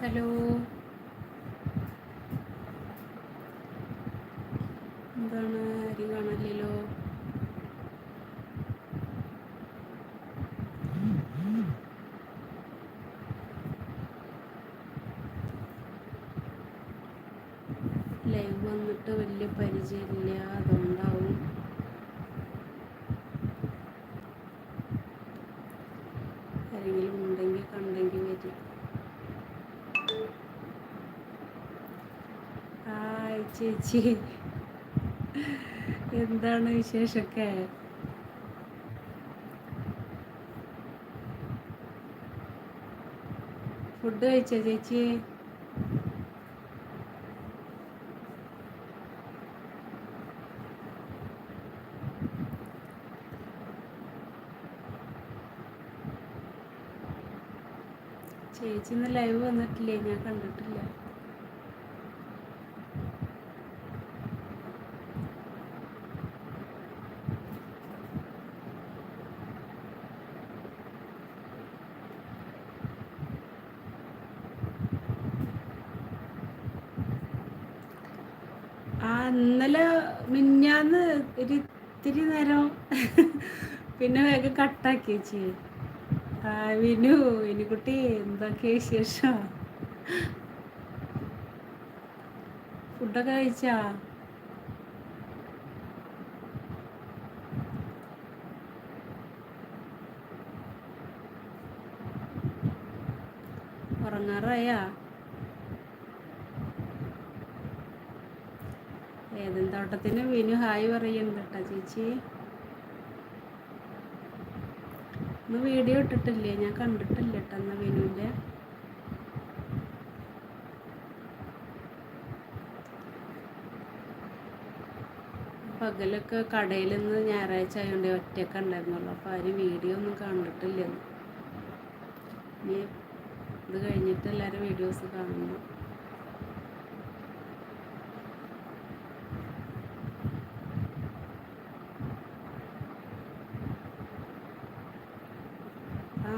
Hello. എന്താണ് ആരും കാണാനില്ലല്ലോ? ലൈവ് വന്നിട്ട് വലിയ പരിചയമില്ല. അതുകൊണ്ടാവും ആരെങ്കിലും ഉണ്ടെങ്കിൽ കണ്ടെങ്കിൽ വരും ഹായ് ചേച്ചി. എന്താണ് വിശേഷമൊക്കെ ഫുഡ് കഴിച്ചോ ചേച്ചി? ചേച്ചി ഇന്ന് ലൈവ് വന്നിട്ടില്ലേ? ഞാൻ കണ്ടിട്ടില്ല ആ ഇന്നലെ മിന്നാന്ന് ഒരു ഇത്തിരി നേരം പിന്നെ വേഗം കട്ടാക്കി ചേച്ചി. വിനു വിനുകുട്ടി എന്തൊക്കെ വിശേഷം? ഫുഡൊക്കെ കഴിച്ചാ? ഉറങ്ങാറായാ? ഏതും തോട്ടത്തിന് വിനു ഹായ് പറയുന്നുണ്ട് കേട്ടോ ചേച്ചി. ഇന്ന് വീഡിയോ ഇട്ടിട്ടില്ലേ? ഞാൻ കണ്ടിട്ടില്ല കേട്ടോ എന്നാ വിനുവിന്റെ. പകലൊക്കെ കടയിൽ നിന്ന് ഞായറാഴ്ച ആയതുകൊണ്ട് ഒറ്റയ്ക്ക് ഉണ്ടായിരുന്നുള്ളൂ. അപ്പോൾ ആരും വീഡിയോ ഒന്നും കണ്ടിട്ടില്ല ഇനി ഇത് കഴിഞ്ഞിട്ട് എല്ലാവരും വീഡിയോസ് കാണുന്നു ആ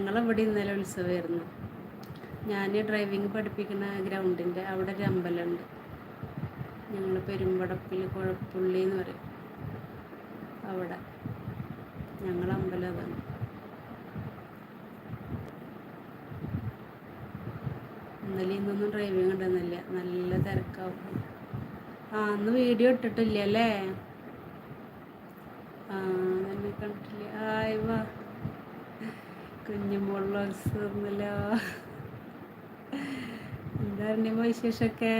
ഞങ്ങളിവിടെ ഇന്നലെ ഉത്സവമായിരുന്നു. ഞാൻ ഡ്രൈവിംഗ് പഠിപ്പിക്കുന്ന ഗ്രൗണ്ടിന്റെ അവിടെ ഒരു അമ്പലമുണ്ട്. ഞങ്ങൾ പെരുമ്പടപ്പിൽ കുഴപ്പുള്ളി എന്ന് പറയും. അവിടെ. ഞങ്ങൾ അമ്പലം അതാണ്. ഇന്നലെ ഇന്നൊന്നും ഡ്രൈവിംഗ് ഉണ്ടെന്നില്ല നല്ല തിരക്കാവും. ആ അന്ന് വീഡിയോ ഇട്ടിട്ടില്ല അല്ലേ ആ എന്നെ കണ്ടിട്ടില്ല. ആയി വാ കുഞ്ഞുമോളല്ലോ എന്താ വിശേഷമൊക്കെ?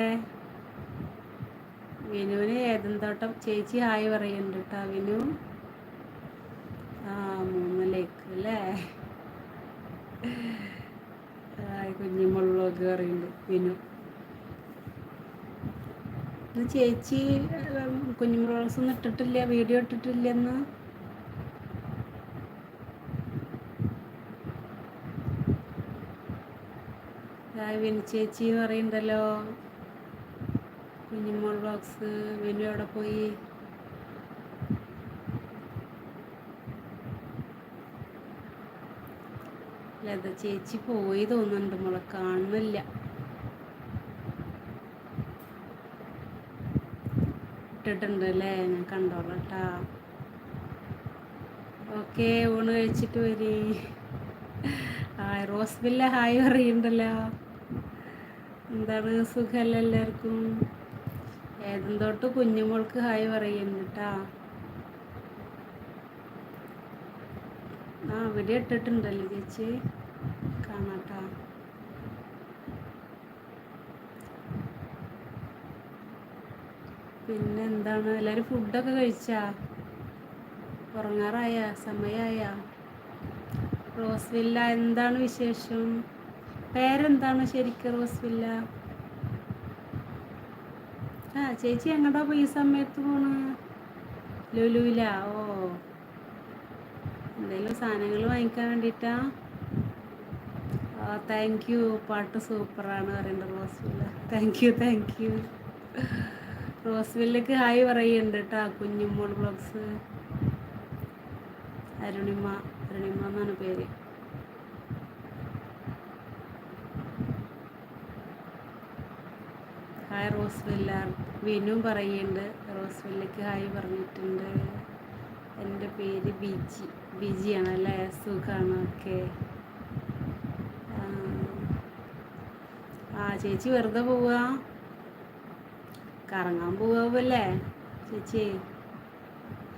വിനുവിന് ഏതെന്തോട്ടം ചേച്ചി ഹായ് പറയുന്നുണ്ട് കേട്ടോ വിനു. ആ മൂന്നിലേക്ക് അല്ലേ? കുഞ്ഞുമുള്ളൊക്കെ പറയുന്നുണ്ട് വിനു. ചേച്ചി കുഞ്ഞുമുളക് ഇട്ടിട്ടില്ല വീഡിയോ ഇട്ടിട്ടില്ലെന്ന് ഹായ് വിനു ചേച്ചി എന്ന് പറയുന്നുണ്ടല്ലോ കുഞ്ഞുമോൾ ബ്ലോഗ്സ് വിനു എവിടെ പോയി. ലത ചേച്ചി പോയി തോന്നുന്നുണ്ട് മോളെ കാണുന്നില്ല. ഇട്ടിട്ടുണ്ട് അല്ലേ? ഞാൻ കണ്ടോളാം കേട്ടാ. ഓക്കെ ഊണ് കഴിച്ചിട്ട് വരി. ഹായ് റോസ് ബില്ല ഹായ് പറയുന്നുണ്ടല്ലോ. എന്താണ് സുഖമല്ല എല്ലാവർക്കും? ഏതും തൊട്ട് കുഞ്ഞുമോൾക്ക് ഹായ് പറയുന്നു കേട്ടാ ആ ഇവിടെ ഇട്ടിട്ടുണ്ടല്ലോ ചേച്ചി. കാണാട്ടാ. പിന്നെ എന്താണ് എല്ലാവരും ഫുഡൊക്കെ കഴിച്ചാ? ഉറങ്ങാറായ? സമയമായ റോസ് വില്ല എന്താണ് വിശേഷം? പേരെന്താണ് ശരിക്കും റോസ്വില്ല? ആ ചേച്ചി എങ്ങോട്ടാ പോയി ഈ സമയത്ത് പോണ്? ലുലുവില? ഓ. എന്തെങ്കിലും സാധനങ്ങൾ വാങ്ങിക്കാൻ വേണ്ടിട്ടാ? ആ താങ്ക് യു പാട്ട് സൂപ്പറാണ് പറയുന്നത് Rosevilla. Thank you thank you റോസ്വില്ലക്ക് hi പറയുന്നുണ്ട് കേട്ടോ കുഞ്ഞുമോൾ ബ്ലോഗ്സ്. അരുണിമ അരുണിമ എന്നാണ് പേര്. ഹായ് റോസ്വെല്ല വിനു പറയുന്നുണ്ട്. റോസ്വെല്ലയ്ക്ക് ഹായ് പറഞ്ഞിട്ടുണ്ട്. എന്റെ പേര് ബിജി. ബിജിയാണ് അല്ലേ? സുഖമാണ് ഓക്കെ ആ ചേച്ചി വെറുതെ പോവാ? കറങ്ങാൻ പോവല്ലേ ചേച്ചി.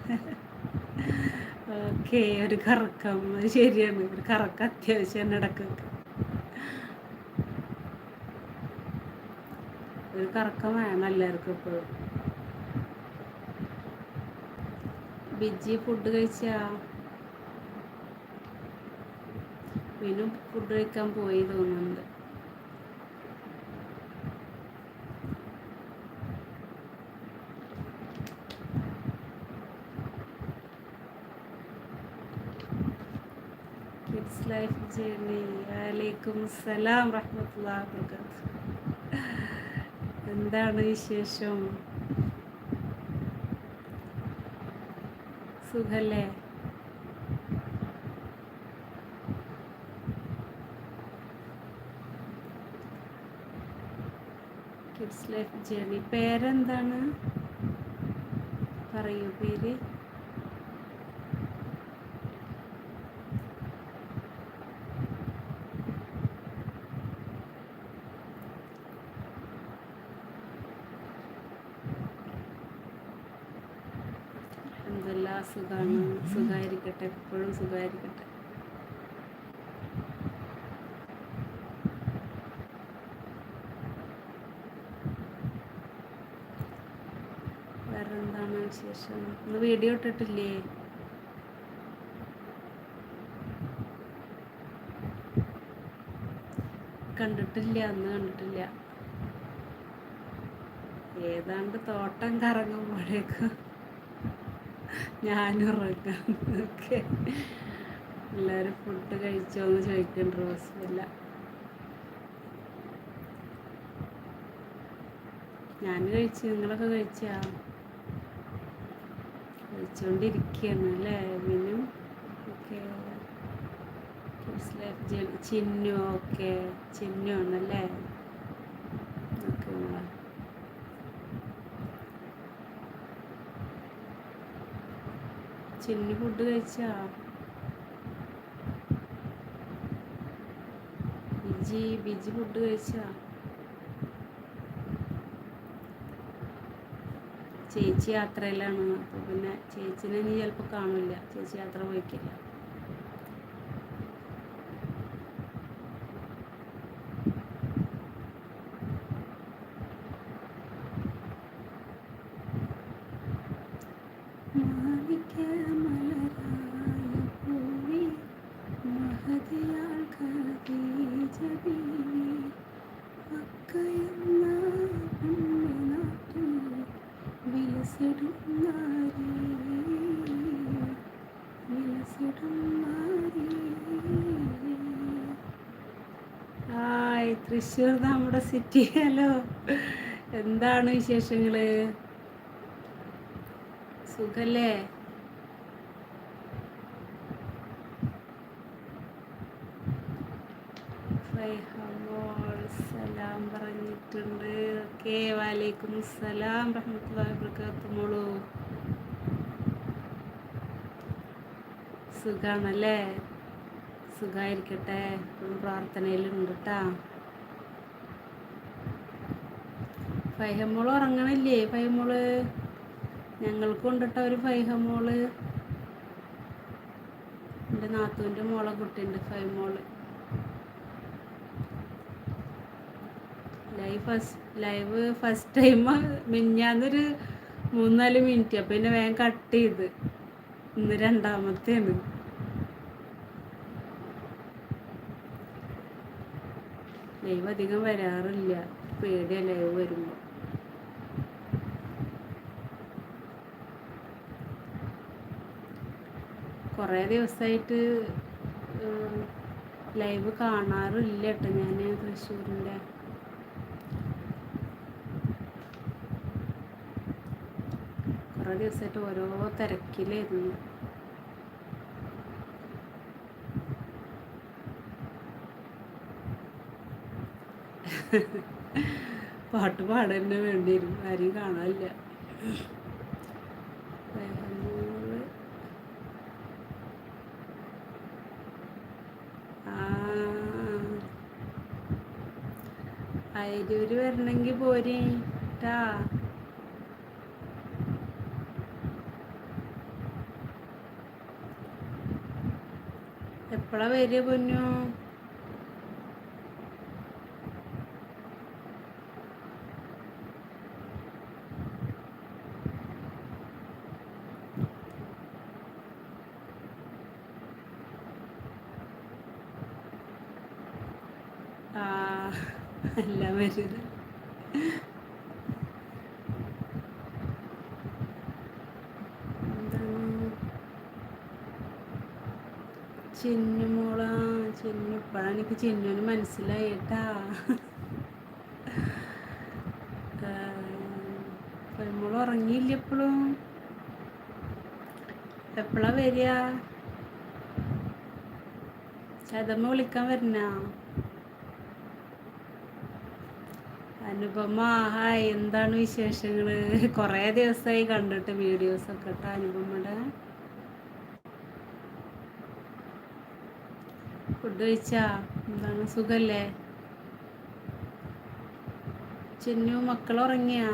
ഓക്കെ ഒരു കറക്കം. ശരിയാണ്. ഒരു കറക്കം അത്യാവശ്യം ഇടക്കൊക്കെ ഒരു കറക്കം വേണം എല്ലാവർക്കും ഇപ്പോഴും. ബിജി ഫുഡ് കഴിച്ചാ? പിന്നെ ഫുഡ് കഴിക്കാൻ പോയി തോന്നുന്നുണ്ട്. കിഡ്സ് ലൈഫ് ജേർണി വലൈക്കും സലാം റഹ്മത്തുള്ള എന്താണ് വിശേഷം? സുഖല്ലേ? കിഡ്സ് ലൈഫ് ജേണി പേരെന്താണ്? പറയൂ പേര് എന്തെല്ലാം സുഖമാണ് സുഖമായിരിക്കട്ടെ എപ്പോഴും സുഖമായിരിക്കട്ടെ വേറെ എന്താണ് വിശേഷം? ഇന്ന് വീഡിയോ ഇട്ടിട്ടില്ലേ? കണ്ടിട്ടില്ല. അന്ന് കണ്ടിട്ടില്ല. ഏതാണ്ട് തോട്ടം കറങ്ങുമ്പോഴേക്കും. ഞാനുറങ്ങാം ഓക്കെ. എല്ലാവരും ഫുഡ് കഴിച്ചോ എന്ന് ചോദിക്കേണ്ട റോസില്ല ഞാൻ കഴിച്ചു നിങ്ങളൊക്കെ കഴിച്ചാ? കഴിച്ചുകൊണ്ടിരിക്കുകയാണ് അല്ലേ? മിനും? ഓക്കെ. ചിന്നു ഓക്കെ. ചിന്നു ആണല്ലേ ഓക്കെ ചിന്നു ഫുഡ് കഴിച്ചാ? ബിജി ബിജി ഫുഡ് കഴിച്ചാ? ചേച്ചി യാത്രയിലാണ്. അപ്പോൾ പിന്നെ ചേച്ചിനെ ഇനി ചിലപ്പോൾ കാണില്ല. ചേച്ചി യാത്ര പോയിക്കില്ല. City hello. എന്താണ് വിശേഷങ്ങൾ? സുഖല്ലേ? സലാം പറഞ്ഞിട്ടുണ്ട്. ഓക്കെ വാലേക്കും സലാം മോളൂ. സുഖാണല്ലേ? സുഖമായിരിക്കട്ടെ പ്രാർത്ഥനയിലുണ്ട് കേട്ടാ ഫൈഹമോൾ ഉറങ്ങണില്ലേ? ഫൈഹമോൾ ഞങ്ങൾക്ക് കൊണ്ടിട്ട ഒരു ഫൈഹമോൾ എന്റെ നാത്തൂന്റെ മോളെ കുട്ടിയുണ്ട് Faimol live first live first time മിഞ്ഞാന്നൊരു മൂന്നാൽ മിനിറ്റ്. അപ്പം പിന്നെ വേഗം കട്ട് ചെയ്ത്. ഇന്ന് രണ്ടാമത്തെയാണ് ലൈവ് അധികം വരാറില്ല. പേടിയ ലൈവ് വരുമ്പോൾ കുറേ ദിവസമായിട്ട് ലൈവ് കാണാറില്ല കേട്ടോ ഞാൻ തൃശ്ശൂരിന്റെ. കുറേ ദിവസമായിട്ട് ഓരോ തിരക്കിലായിരുന്നു. പാട്ട് പാടാൻ വേണ്ടിയിരുന്നു ആരെയും കാണാനില്ല. പോരി ട്ടാ എപ്പോഴാ വരിക പൊന്നു? എല്ലാം വരുന്നത് എനിക്ക് ചിന്നുവിന് മനസ്സിലായിട്ടാ. പെൺമോൾ ഉറങ്ങിയില്ല എപ്പോഴും എപ്പോഴാ വരിക? ചതമ്മ വിളിക്കാൻ വരണ? അനുപമ ഹായ്. എന്താണ് വിശേഷങ്ങൾ കുറേ ദിവസമായി കണ്ടിട്ട് വീഡിയോസൊക്കെ കേട്ടോ അനുപമയുടെ ഫുഡ് കഴിച്ചാ? എന്താണ്? സുഖല്ലേ? ചെന്നു മക്കൾ ഉറങ്ങിയാ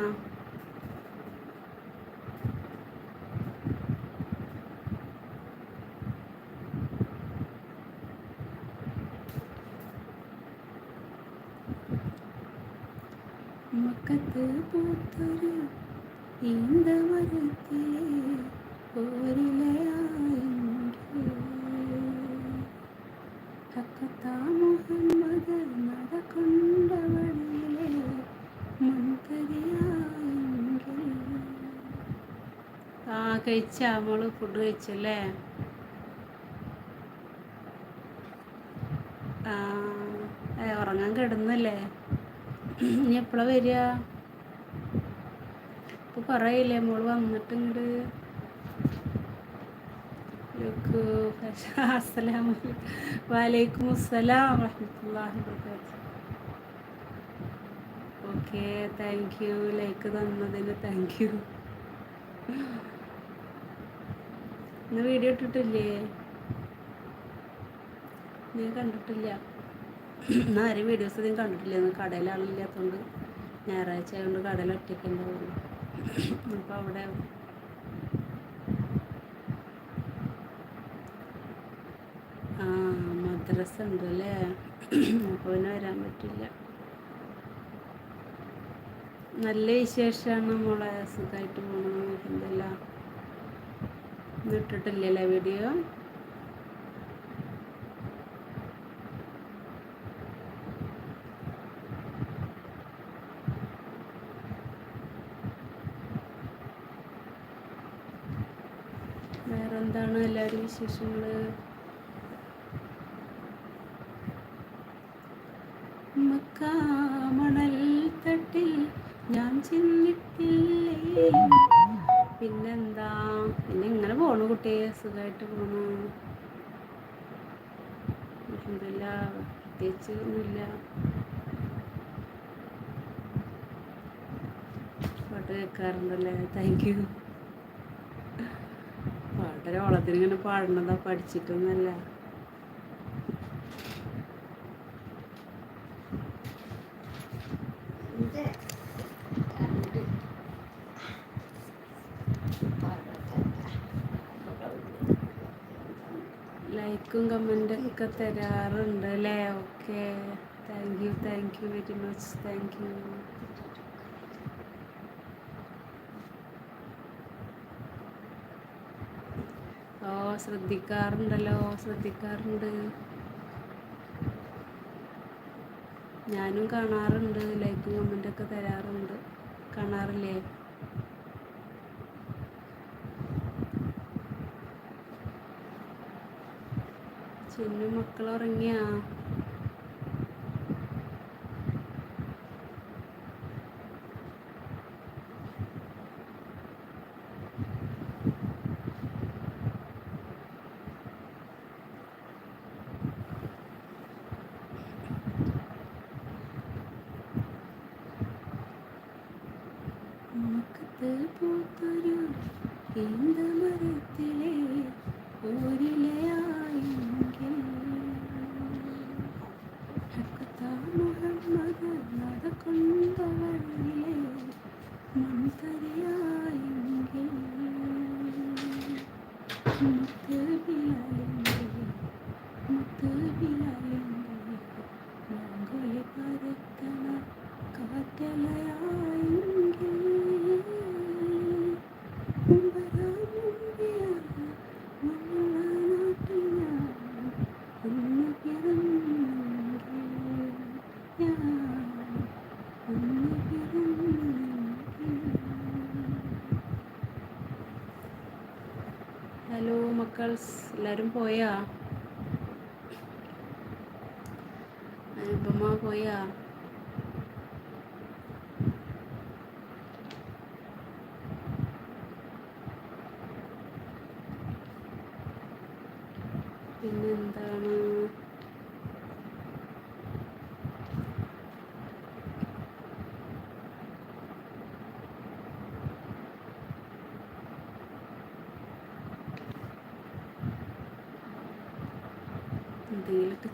കഴിച്ച മോൾ ഫുഡ് കഴിച്ചല്ലേ? ആ ഉറങ്ങാൻ കിടന്നല്ലേ? ഇനി എപ്പോഴാ വരിക? ഇപ്പൊ പറയില്ലേ മോൾ വന്നിട്ട് ഇങ്ങോട്ട് വലൈക്കും അസ്സലാം വറഹ്മത്തുള്ളാഹി വബറകാതുഹു. Okay thank you. ലൈക്ക് തന്നതിന് താങ്ക് യു. ഇന്ന് വീഡിയോ ഇട്ടിട്ടില്ലേ? നീ കണ്ടിട്ടില്ല. ഇന്ന് ആരും വീഡിയോസ് നീ കണ്ടിട്ടില്ല. ഇന്ന് കടയിൽ ആളില്ലാത്തതുകൊണ്ട് ഞായറാഴ്ച ആയതുകൊണ്ട് കടയിൽ ഒറ്റയ്ക്ക് ഉണ്ടാവുള്ളൂ. അപ്പോൾ അവിടെ ആ മദ്രസ ഉണ്ട് അല്ലേ? അപ്പോൾ പിന്നെ വരാൻ പറ്റില്ല. നല്ല വിശേഷമാണ് മോളെ. സുഖമായിട്ട് പോകണം എന്തെല്ലാം? ഇട്ടിട്ടില്ലല്ലേ വീഡിയോ വേറെന്താണ് എല്ലാവരും വിശേഷങ്ങൾ കുട്ടിയെ സുഖമായിട്ട് പോണു അലഹമില്ല പ്രത്യേകിച്ച് ഒന്നുമില്ല. പാട്ട് കേൾക്കാറുണ്ടല്ലേ? താങ്ക് യു പാട്ടൊരു ഇങ്ങനെ പാടുന്നതാ പഠിച്ചിട്ടൊന്നുമല്ല. ലൈക്കും കമന്റൊക്കെ തരാറുണ്ട് അല്ലേ? Okay thank you thank you very much thank you ഓ ശ്രദ്ധിക്കാറുണ്ടല്ലോ ശ്രദ്ധിക്കാറുണ്ട്. ഞാനും കാണാറുണ്ട് ലൈക്കും കമന്റൊക്കെ തരാറുണ്ട്. കാണാറില്ലേ? ചിന്നു മക്കൾ ഹലോ മക്കൾസ് എല്ലാവരും പോയാ? അനുപമ പോയാ?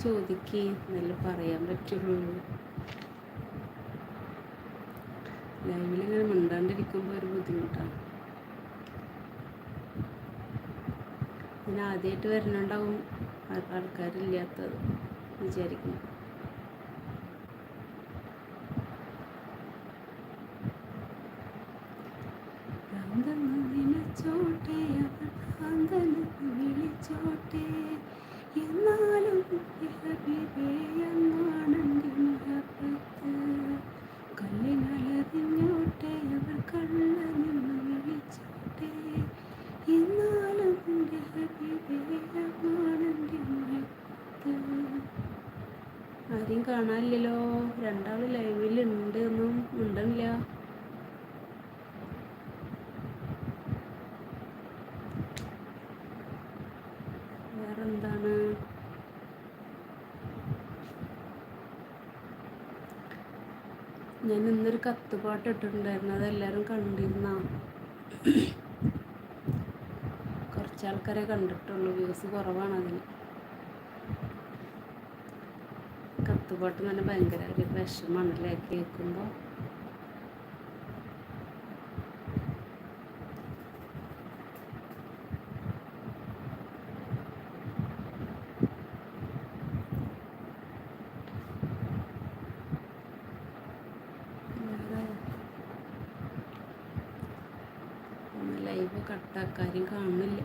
ചോദിക്കേ എന്നല്ലേ പറയാൻ പറ്റുള്ളൂ. ലൈവിൽ ഇങ്ങനെ മിണ്ടാണ്ടിരിക്കുമ്പോൾ ഒരു ബുദ്ധിമുട്ടാണ് ഞാൻ ആദ്യമായിട്ട് വരുന്നുണ്ടാവും ആൾ- ആൾക്കാരില്ലാത്തത് വിചാരിക്കുന്നു. ആരെയും കാണാനില്ലല്ലോ. രണ്ടാൾ ലൈവിലുണ്ട് ഒന്നും ഉണ്ടല്ല വേറെന്താണ്? ഞാൻ ഇന്നൊരു കത്തുപാട്ട് ഇട്ടിട്ടുണ്ടായിരുന്നു അതെല്ലാവരും കണ്ടിരുന്ന. കുറച്ച് ആൾക്കാരെ കണ്ടിട്ടുള്ളൂ. വ്യൂസ് കുറവാണ് അതിന് കത്തുപാട്ട് തന്നെ ഭയങ്കര ഒരു വിഷമാണല്ലേ കേൾക്കുമ്പോൾ ലൈവ് കട്ടാക്കാരും കാണുന്നില്ല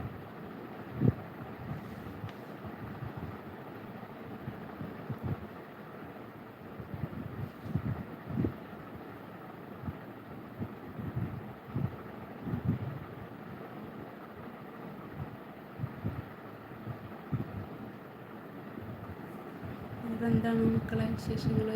വേറെന്താണ് മക്കളെ വിശേഷങ്ങൾ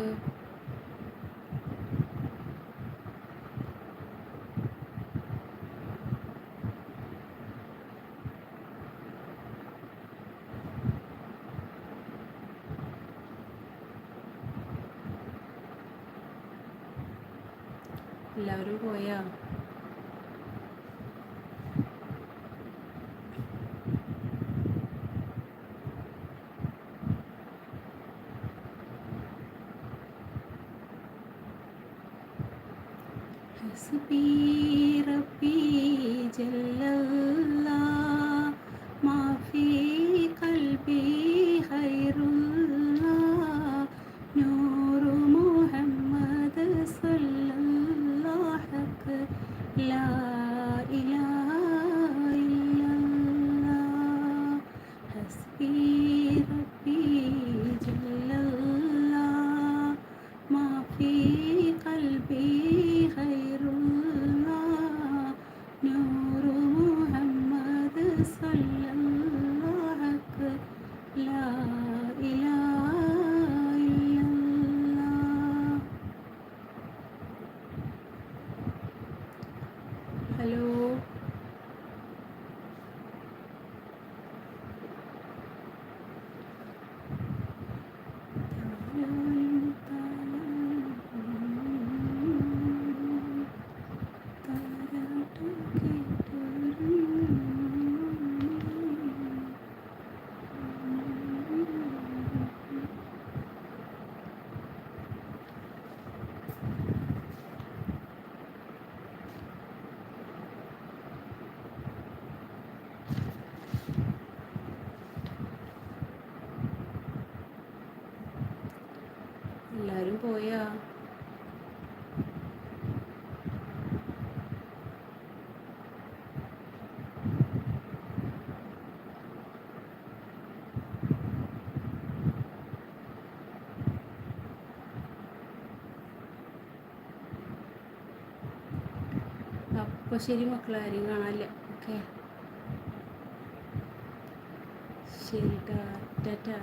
എല്ലാവരും പോയാ? അപ്പോൾ ശരി മക്കളെ ആരെയും കാണാനില്ല. ഓക്കെ. ശരി ടാ ടാറ്റാ